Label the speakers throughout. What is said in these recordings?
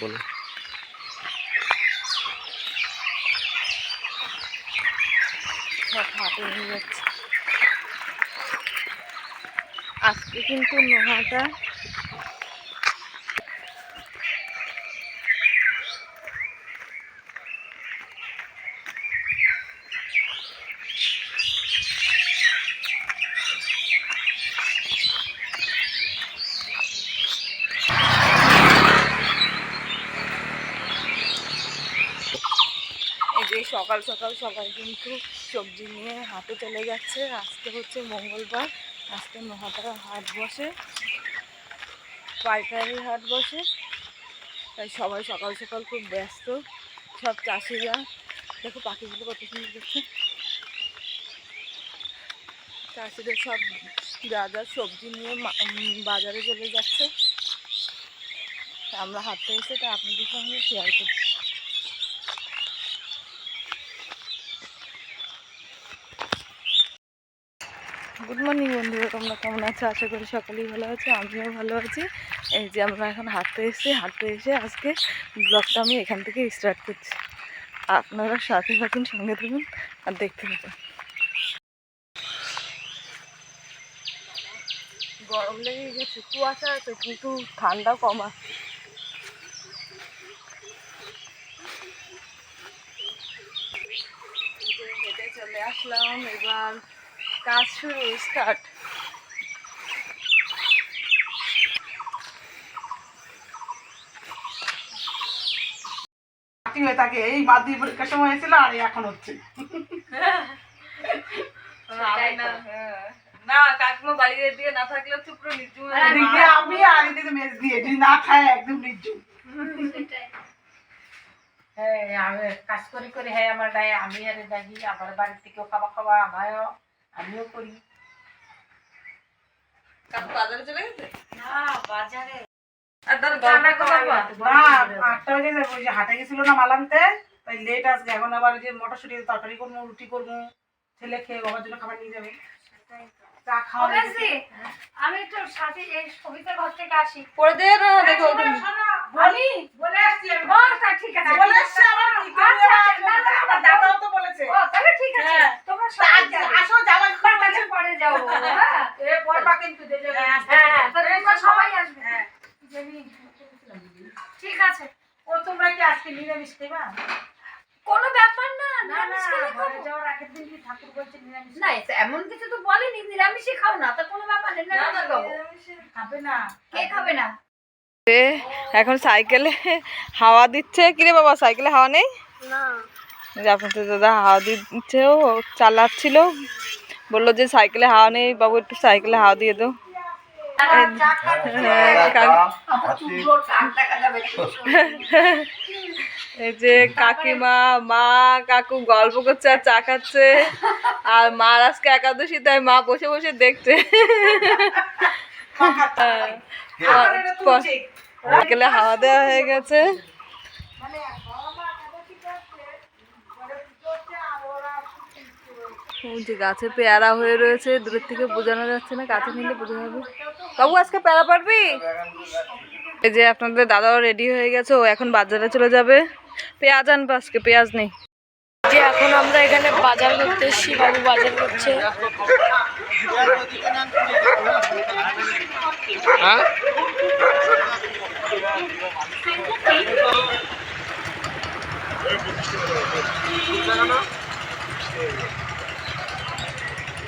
Speaker 1: বলো।
Speaker 2: আজকে কিন্তু নোহাটা এই যে সকাল সকাল সবাই কিন্তু সবজি নিয়ে হাটে চলে যাচ্ছে। আজকে হচ্ছে মঙ্গলবার, আজকে মহাতারা হাট বসে, পাইকারি হাট বসে। তাই সবাই সকাল সকাল খুব ব্যস্ত, সব চাষিরা। দেখো পাখিগুলো কত সুন্দর দেখছে চাষিদের সব যা যা সবজি নিয়ে বাজারে চলে যাচ্ছে। আমরা হাঁটতে এসে তা আপনাদের সঙ্গে শেয়ার করছি। গুড মর্নিং বন্ধুরা, তোমরা কেমন আছো? আশা করি সকলেই ভালো আছো, আমিও ভালো আছি। এই যে আমরা এখন হাঁটতে এসেছি, হাঁটতে এসে আজকে ব্লগটা আমি এখান থেকে স্টার্ট করছি। আপনারা সাথে থাকুন, সঙ্গে থাকুন, আর দেখতে থাকুন। গরম লেগে গেছে, কুয়াশা আছে, কিন্তু ঠান্ডা কম আছে। চলে আসলাম, এবার কাজ শুরু স্টার্ট
Speaker 3: হয়ে থাকে এই মাধ্যমিক পরীক্ষার সময় হয়েছিল আর এখন হচ্ছে।
Speaker 2: না। কাকিমা বাড়ির দিয়ে না থাকলে চুপ করে নিচু
Speaker 3: আমি আর এদিকে মেজ দিয়ে যদি না খায় একদম নির্জু
Speaker 4: হ্যাঁ কাজ করি করে হ্যাঁ আমার গায়ে আমি আর দেখি আমার বাড়ির থেকেও খাওয়া খাওয়া আমারও আমিও করি।
Speaker 2: বাজারে চলে গেছে?
Speaker 4: না বাজারে।
Speaker 2: আর তার গল্প করবা
Speaker 3: না আটটা হয়ে যাবে ওই যে হাটে গেছিল না মালান্তে তাই লেট আসবে এখন আবার যে মটরশুটি তরকারি করব রুটি করব ছেলে খেয়ে বাবার জন্য খাবার নিয়ে যাবে। চা খাওয়া হয়ে গেছে।
Speaker 5: আমি একটু সাথে এই সবিতার ঘর থেকে আসি।
Speaker 2: পরে দে না দেখো
Speaker 3: বলি বলে আসছি
Speaker 5: তা ঠিক আছে।
Speaker 3: বলে আসছি আবার?
Speaker 5: না, না,
Speaker 3: বলেছে।
Speaker 5: ও তাহলে ঠিক আছে।
Speaker 3: হ্যাঁ।
Speaker 5: তোমরা
Speaker 3: আসো
Speaker 5: কাছে পরে যাব হ্যাঁ।
Speaker 4: এ পড়বা কিন্তু
Speaker 5: হ্যাঁ হ্যাঁ তোমরা সবাই আসবে।
Speaker 3: হ্যাঁ।
Speaker 5: ঠিক আছে।
Speaker 4: ও তোমরা কি আজকে নিরামিষ খেবা
Speaker 5: কোনো ব্যাপার না
Speaker 4: না না
Speaker 5: নিরামিষ খেলে খাব।
Speaker 4: যাওয়ার আগের দিন কি ঠাকুর বলছে নিরামিষ
Speaker 5: না এমন কিছু তো বলেনি নিরামিষই খাও না তা কোনো ব্যাপার নেই নিরামিষ খাব।
Speaker 4: খাবে না।
Speaker 5: কে খাবে না?
Speaker 2: এখন সাইকেলে হাওয়া দিচ্ছে। কিরে বাবা সাইকেলে হাওয়া নেই?
Speaker 5: না।
Speaker 2: যে আপনাদের দাদা হাওয়া দিচ্ছে ও চালাচ্ছিল বলল যে সাইকেলে হাওয়া নেই বাবু একটু সাইকেলে হাওয়া দিয়ে দাও হ্যাঁ, এই যে কাকিমা মা কাকু গল্প করছে আর চা খাচ্ছে আর মার আজকে একাদশী তাই মা বসে বসে দেখছে হ্যাঁ।
Speaker 3: তুলছে।
Speaker 2: সাইকেলে হাওয়া দেওয়া হয়ে গেছে ওই যে গাছে পেয়ারা হয়ে রয়েছে দূরের থেকে বোঝানো যাচ্ছে না কাছে নিলে বোঝা যাবে। বাবু আজকে পেয়ারা পারবি এই যে আপনাদের দাদাও রেডি হয়ে গেছে ও এখন বাজারে চলে যাবে। পেঁয়াজ আনব আজকে পেঁয়াজ নেই।
Speaker 5: যে এখন আমরা এখানে বাজার করতে এসেছি বাবু বাজার করছে।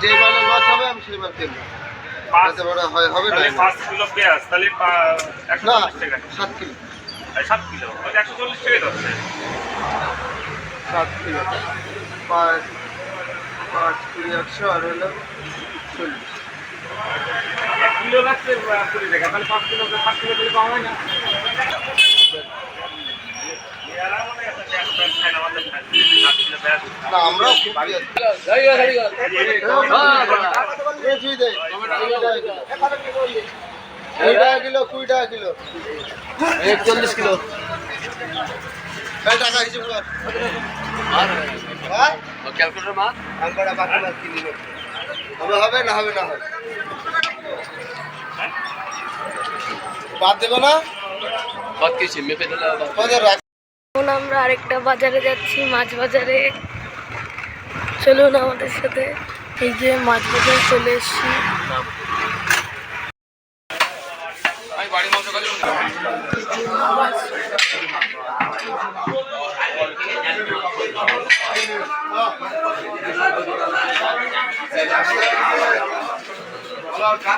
Speaker 1: যে মানে লস হবে আমি সেই বার কিনবো যাতে বড় হয় হবে না।
Speaker 6: পাঁচ কিলো পেঁয়াজ তাহলে একশো চল্লিশ টাকা।
Speaker 1: সাত কিলো।
Speaker 6: সাত কিলো? একশো চল্লিশ টাকা ধরছে।
Speaker 1: সাত কিলো। পাঁচ পাঁচ কুড়ি একশো আর হলো চল্লিশ।
Speaker 6: এক কিলো লাগছে কুড়ি টাকা। তাহলে পাঁচ কিলো সাত কিলো দিলে কম হয় না।
Speaker 1: টাকা কিলো কুড়ি টাকা কিলো। একচল্লিশ কিলো। টাকা হিসেব কর হ্যাঁ? আমরা বাকি মাছ কিনি হবে হবে না হবে না হবে। বাদ দেবো না? কত রাখ
Speaker 5: এখন আমরা আরেকটা বাজারে যাচ্ছি, মাছ বাজারে। চলুন আমাদের সাথে। এই যে মাছ বাজারে চলে এসছি।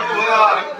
Speaker 7: এসেছি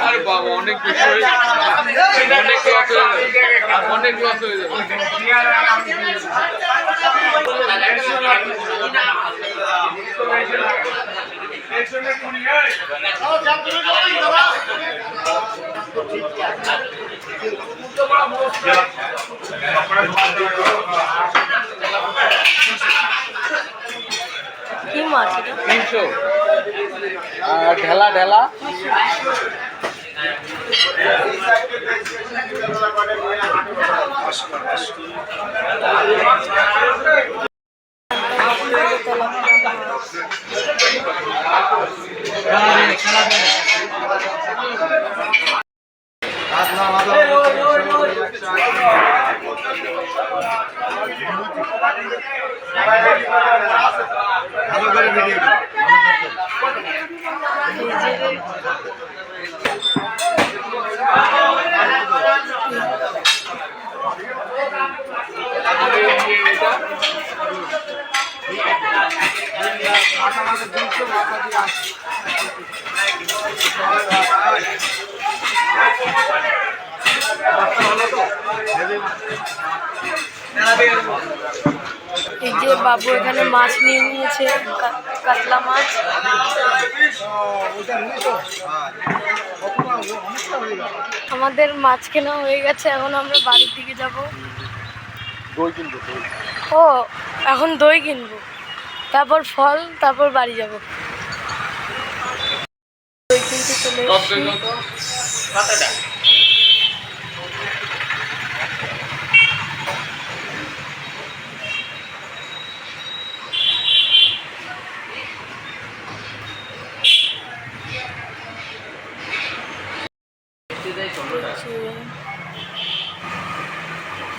Speaker 7: আরে বাবা অনেক বেশি অনেক লস
Speaker 5: এটা
Speaker 7: আর ঢেলা ঢেলা।
Speaker 1: ভালো করে ভিডিও
Speaker 5: এই যে বাবু এখানে মাছ নিয়ে নিয়েছে কাতলা মাছ। আমাদের মাছ কেনা হয়ে গেছে এখন আমরা বাড়ির দিকে যাব। ও এখন দই কিনবো। তারপর ফল তারপর বাড়ি যাব। দই কিনতে চলে এসেছি।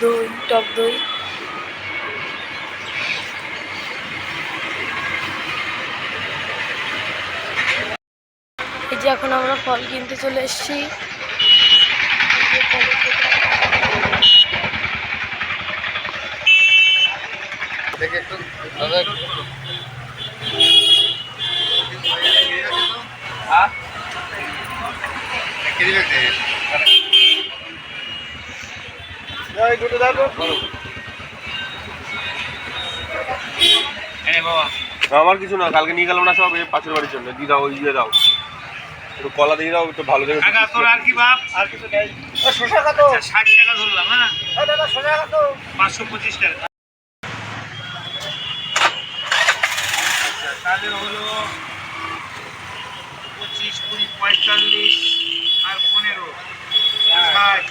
Speaker 5: দই টক দই। এই যে এখন আমরা ফল কিনতে চলে এসেছি।
Speaker 1: দেখে একটু দাদা একটু কেজি রেখে এই দুটো দেখো
Speaker 6: আমার কিছু না কালকে নিয়ে গেলাম না সব এই পাশের বাড়ির জন্য। দিয়ে দাও ওই দিয়ে দাও। একটু কলা দিয়ে দাও একটু ভালো দেখে তোর আর কি বাপ? আর কিছু নেই।
Speaker 1: শসা কত
Speaker 6: ষাট টাকা ধরলাম হ্যাঁ?
Speaker 1: এই দাদা শসা কত
Speaker 6: পাঁচশো পঁচিশ টাকা। তাহলে হলো পঁচিশ কুড়ি পঁয়তাল্লিশ আর পনেরো। ষাট।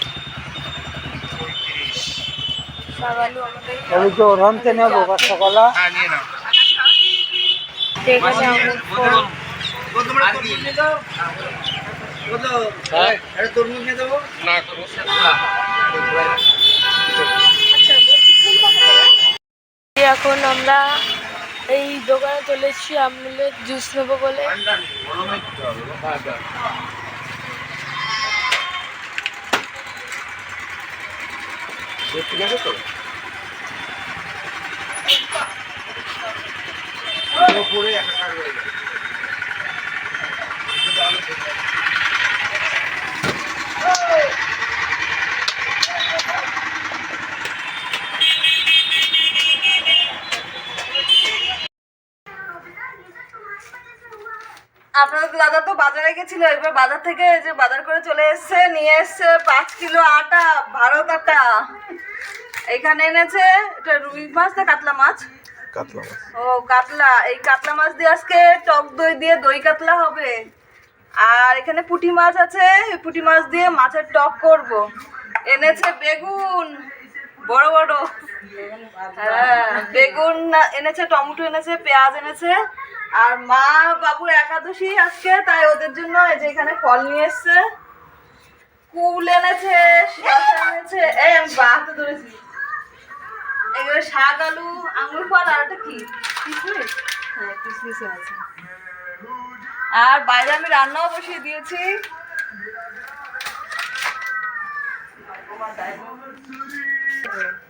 Speaker 3: আমি তো রমতে নেব সকালা
Speaker 6: হ্যাঁ নিয়ে নাও।
Speaker 5: এখানে আমরা এই দোকানে চলে এসেছি আমুলের জুস নেব বলে।
Speaker 6: ঠিক আছে তো?
Speaker 1: পরে একটা
Speaker 2: আপনাদের দাদা তো বাজারে গেছিল এবার বাজার থেকে যে বাজার করে চলে এসছে নিয়ে এসছে পাঁচ কিলো আটা ভারত আটা। এখানে এনেছে এটা রুই মাছ না কাতলা মাছ?
Speaker 6: কাতলা মাছ।
Speaker 2: ও কাতলা। এই কাতলা মাছ দিয়ে আজকে টক দই দিয়ে দই কাতলা হবে। আর এখানে পুঁটি মাছ আছে পুঁটি মাছ দিয়ে মাছের টক করব। এনেছে বেগুন বড় বড়। হ্যাঁ বেগুন না- এনেছে টমেটো এনেছে পেঁয়াজ এনেছে। আর মা বাবুর একাদশী আজকে, তাই ওদের জন্য এই যে এখানে ফল নিয়ে এসছে। কুল এনেছে, শসা এনেছে। এই আমি বাহাতে ধরেছি। এগুলো শাক, আলু, আঙুর ফল, আর ওটা কি? কিসমিস হ্যাঁ কিসমিস আছে। আর বাইরে আমি রান্নাও বসিয়ে দিয়েছি। রা-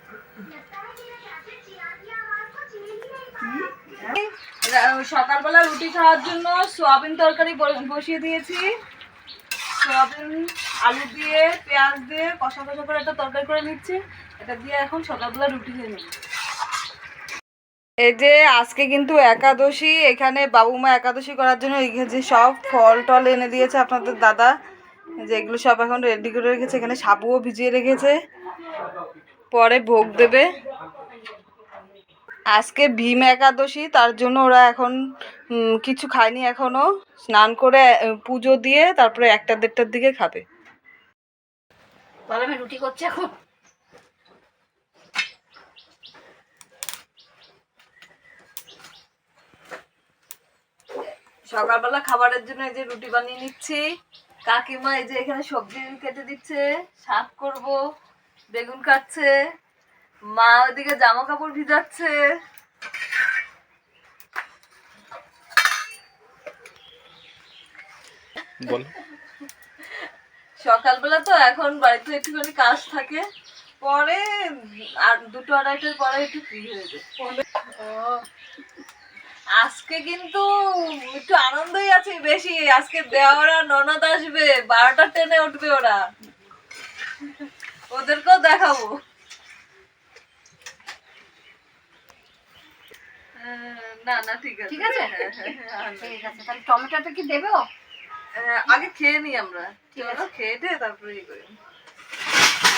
Speaker 2: সকালবেলা রুটি খাওয়ার জন্য সোয়াবিন তরকারি বসিয়ে দিয়েছি। সোয়াবিন, আলু দিয়ে, পেঁয়াজ দিয়ে কষা কষা করে একটা তরকারি করে নিচ্ছি। এটা দিয়ে এখন সকালবেলা রুটি খেয়ে নেব। এই যে আজকে কিন্তু একাদশী, এখানে বাবু মা একাদশী করার জন্য যে সব ফল টল এনে দিয়েছে আপনাদের দাদা যে এগুলো সব এখন রেডি করে রেখেছে। এখানে সাবুও ভিজিয়ে রেখেছে। পরে ভোগ দেবে। আজকে ভীম একাদশী, তার জন্য ওরা এখন কিছু খায়নি এখনও। স্নান করে পুজো দিয়ে তারপরে একটা দেড়টার দিকে খাবে।
Speaker 4: আমি রুটি করছি এখন।
Speaker 2: সকালবেলা খাবারের জন্য এই যে রুটি বানিয়ে নিচ্ছি। কাকিমা এই যে এখানে সবজি কেটে দিচ্ছে, শাক করব, বেগুন কাটছে। মা ওইদিকে জামা কাপড় ভিজাচ্ছে।
Speaker 6: বল।
Speaker 2: সকালবেলা তো এখন বাড়িতে একটুখানি কাজ থাকে পরে আর দুটো আড়াইটার পরে একটু ফ্রি হয়ে যায়। আজকে কিন্তু একটু আনন্দই আছে বেশি আজকে দেওয়ারা ননদ আসবে বারোটা ট্রেনে উঠবে ওরা। ওদেরকেও দেখাবো। না না ঠিক আছে।
Speaker 4: ঠিক আছে?
Speaker 2: হ্যাঁ, হ্যাঁ, হ্যাঁ,
Speaker 4: ঠিক আছে। তাহলে টমেটোটা কি দেবো
Speaker 2: আগে খেয়ে নিই আমরা। চলো খেয়ে দিয়ে তারপরে ইয়ে করি।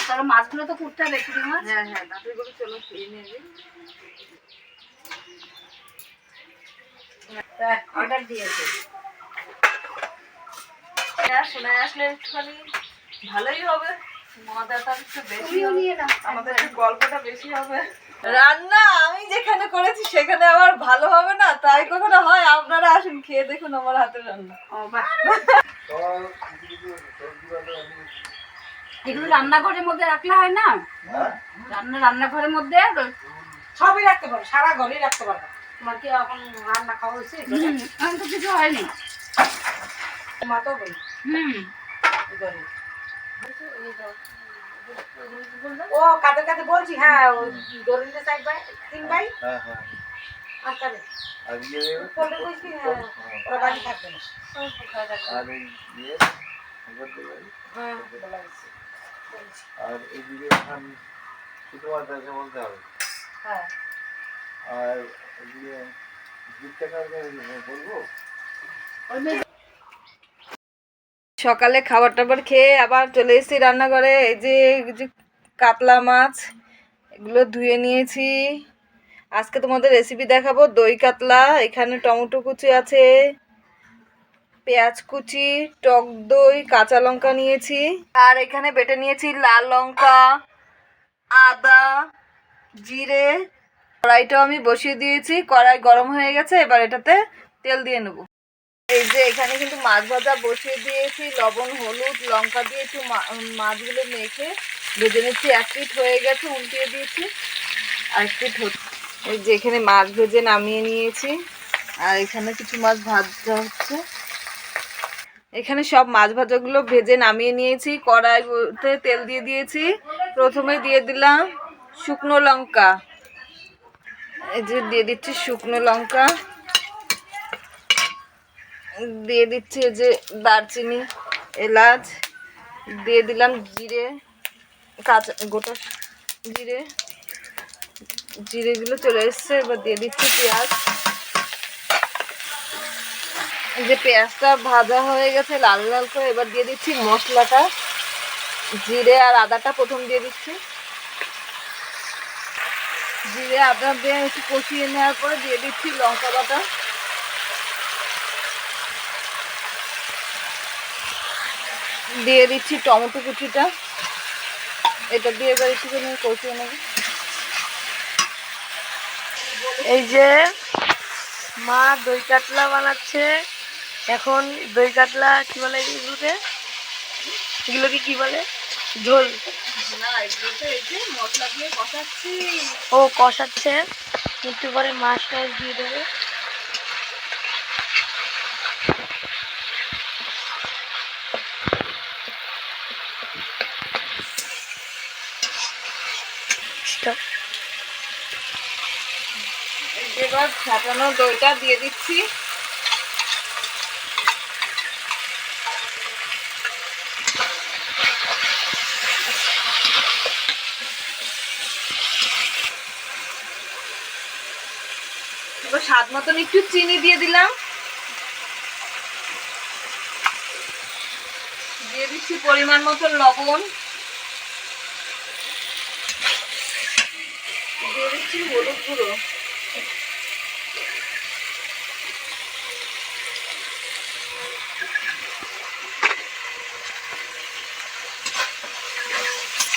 Speaker 4: তাহলে মাছগুলো তো করতে হবে মাছ।
Speaker 2: হ্যাঁ হ্যাঁ তাড়াতাড়ি করে চলো খেয়ে নেবে
Speaker 4: অর্ডার দিয়েছে।
Speaker 2: শোনা আসলে একটুখানি ভালোই হবে। মজাটা একটু বেশি হবে। আমাদের গল্পটা বেশি হবে। রান্না আমি যেখানে করেছি সেখানে আবার ভালো হবে না? তাই কখনো হয়? আপনারা আসুন খেয়ে দেখুন আমার হাতের রান্না।
Speaker 4: এগুলো রান্নাঘরের মধ্যে রাখলে হয় না? রান্না রান্নাঘরের মধ্যে
Speaker 3: সবই রাখতে পারো সারা ঘরেই রাখতে পারব
Speaker 4: তোমার কি এখন রান্না খাওয়া হয়েছে? এখন তো কিছু হয়নি।
Speaker 3: মা তো
Speaker 4: হুম।
Speaker 3: ও কাদের কাছে বলছি? হ্যাঁ ও দরিদ্র সাইড ভাই তিন ভাই।
Speaker 1: হ্যাঁ হ্যাঁ।
Speaker 3: আর কাদের?
Speaker 1: আর ইয়ে? দেবে
Speaker 3: বললে বলছি হ্যাঁ ওরা বাড়ি থাকবে না।
Speaker 1: আর এই ইয়ে? খবর দেবে
Speaker 3: হ্যাঁ বলা হয়েছে।
Speaker 1: আর এইদিকে এখন শুধুমাত্র তাকে বলতে হবে।
Speaker 3: হ্যাঁ।
Speaker 1: আর এদিকে জিপটা কাউকে বলব?
Speaker 2: সকালে খাবার টাবার খেয়ে আবার চলে এসেছি রান্নাঘরে। এই যে কাতলা মাছ, এগুলো ধুয়ে নিয়েছি। আজকে তোমাদের রেসিপি দেখাবো। দই কাতলা, এখানে টমেটো কুচি আছে, পেঁয়াজ কুচি, টক দই, কাঁচা লঙ্কা নিয়েছি, আর এখানে বেটে নিয়েছি লাল লঙ্কা, আদা, জিরে, কড়াইটাও আমি বসিয়ে দিয়েছি। কড়াই গরম হয়ে গেছে, এবার এটাতে তেল দিয়ে নেব। এই যে এখানে কিন্তু মাছ ভাজা বসিয়ে দিয়েছি, লবণ, হলুদ, লঙ্কা দিয়ে একটু মাছগুলো মেখে ভেজে নিচ্ছি। এক পিঠ হয়ে গেছে, উল্টিয়ে দিয়েছি। আর এক হচ্ছে এই যে এখানে মাছ ভেজে নামিয়ে নিয়েছি। আর এখানে কিছু মাছ ভাজা হচ্ছে। এখানে সব মাছ ভাজাগুলো ভেজে নামিয়ে নিয়েছি। কড়াইতে তেল দিয়ে দিয়েছি। প্রথমে দিয়ে দিলাম শুকনো লঙ্কা। এই যে দিয়ে দিচ্ছি শুকনো লঙ্কা। দিয়ে দিচ্ছি যে দারচিনি, এলাচ, দিয়ে দিলাম জিরে, কাঁচা, গোটা জিরে। জিরেগুলো চলে এসছে, এবার দিয়ে দিচ্ছি পেঁয়াজ। যে পেঁয়াজটা ভাজা হয়ে গেছে, লাল লাল করে, এবার দিয়ে দিচ্ছি মশলাটা। জিরে আর আদাটা প্রথম দিয়ে দিচ্ছি। জিরে, আদা দিয়ে একটু কষিয়ে নেওয়ার পরে দিয়ে দিচ্ছি লঙ্কা বাটা। দিয়ে দিচ্ছি টমেটো কুচিটা। এটা দিয়ে এবার একটুখানি কষিয়ে নেব।
Speaker 5: এই যে মা দই কাতলা বানাচ্ছে। এখন দই কাতলা কি বলে এগুলোকে? এগুলোকে কি বলে? ঝোল। ও কষাচ্ছে। একটু পরে মাছ টাছ দিয়ে দেবে।
Speaker 2: এবার ফাটানো দইটা দিয়ে দিচ্ছি। এবার স্বাদ মতন একটু চিনি দিয়ে দিলাম। দিয়ে দিচ্ছি পরিমাণ মতন লবণ। দিয়ে দিচ্ছি হলুদ গুঁড়ো।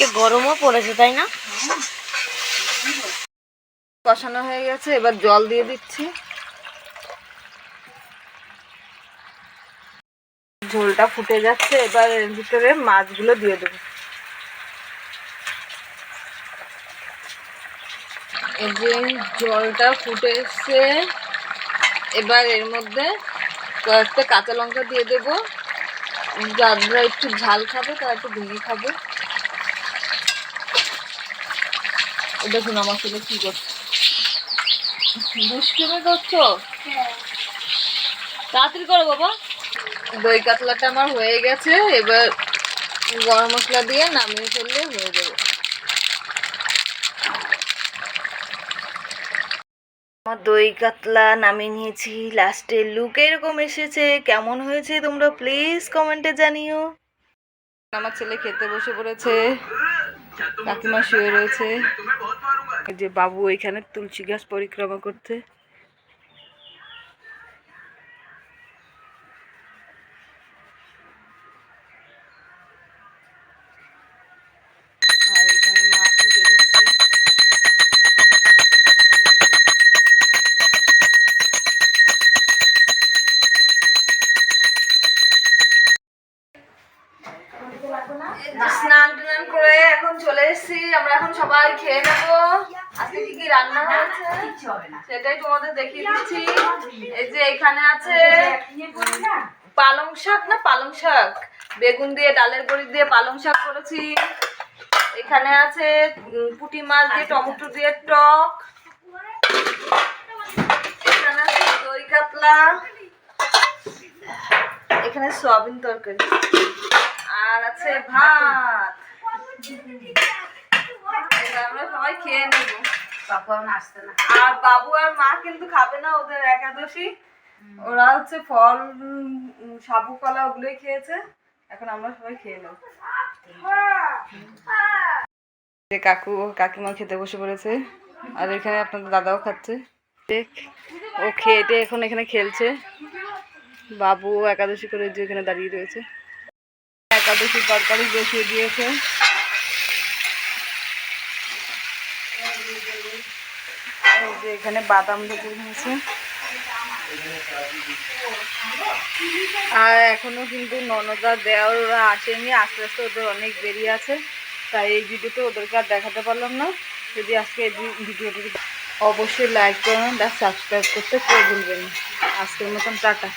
Speaker 5: আজকে গরমও পড়েছে, তাই না?
Speaker 2: কষানো হয়ে গেছে, এবার জল দিয়ে দিচ্ছি। ঝোলটা ফুটে যাচ্ছে, এবার এর ভিতরে মাছগুলো দিয়ে দেবো। এই জলটা ফুটে এসছে, এবার এর মধ্যে কয়েকটা কাঁচা লঙ্কা দিয়ে দেবো। যারা একটু ঝাল খাবে, তারা একটু ভেঙে খাবে এই দেখুন আমার ছেলে কি করছে? দুষ্টুমি করছ তাড়াতাড়ি করো বাবা। দই কাতলাটা আমার হয়ে গেছে এবার গরম মশলা দিয়ে নামিয়ে ফেললে হয়ে যাবে। আমার দই কাতলা নামিয়ে নিয়েছি লাস্টে লুক এরকম এসেছে। কেমন হয়েছে তোমরা প্লিজ কমেন্টে জানিও। আমার ছেলে খেতে বসে পড়েছে কাকিমা শুয়ে রয়েছে। যে বাবু এখানে তুলসী গাছ পরিক্রমা করতে আর এখানে মা পুজো দিচ্ছে স্নান টান করে এখন চলে এসেছি আমরা এখন সবাই খেয়ে নেব আজকে কি কি রান্না হয়েছে সেটাই তোমাদের দেখিয়ে দিচ্ছি এই যে এখানে আছে পালং শাক না পালং শাক? বেগুন দিয়ে ডালের বড়ি দিয়ে পালং শাক করেছি। এখানে আছে পুঁটি মাছ দিয়ে টমেটো দিয়ে টক। এখানে আছে দই কাতলা। এখানে সয়াবিন তরকারি। আর আছে ভাত। আমরা সবাই খেয়ে নেব।
Speaker 3: আসতে না।
Speaker 2: আর বাবু আর মা কিন্তু খাবে না ওদের একাদশী। ওরা হচ্ছে ফল সাবু, কলা ওগুলোই খেয়েছে। এখন আমরা সবাই খেয়ে নেব যে কাকু, কাকিমা খেতে বসে পড়েছে, আর এখানে আপনাদের দাদাও খাচ্ছে। ও খেয়ে এখন এখানে খেলছে। বাবু একাদশী করে যে এখানে দাঁড়িয়ে রয়েছে। একাদশী তরকারি বসিয়ে দিয়েছে। এখানে বাদাম ভেজে নিয়েছে। আর এখনও কিন্তু ননদা দেওয়ার ওরা আসেনি, আস্তে আস্তে ওদের অনেক বেরিয়ে আছে, তাই এই ভিডিওতে ওদেরকে আর দেখাতে পারলাম না। যদি আজকে এই ভিডিওটি অবশ্যই লাইক করুন আর সাবস্ক্রাইব করতে ভুলবেন আজকের মতন টাটা।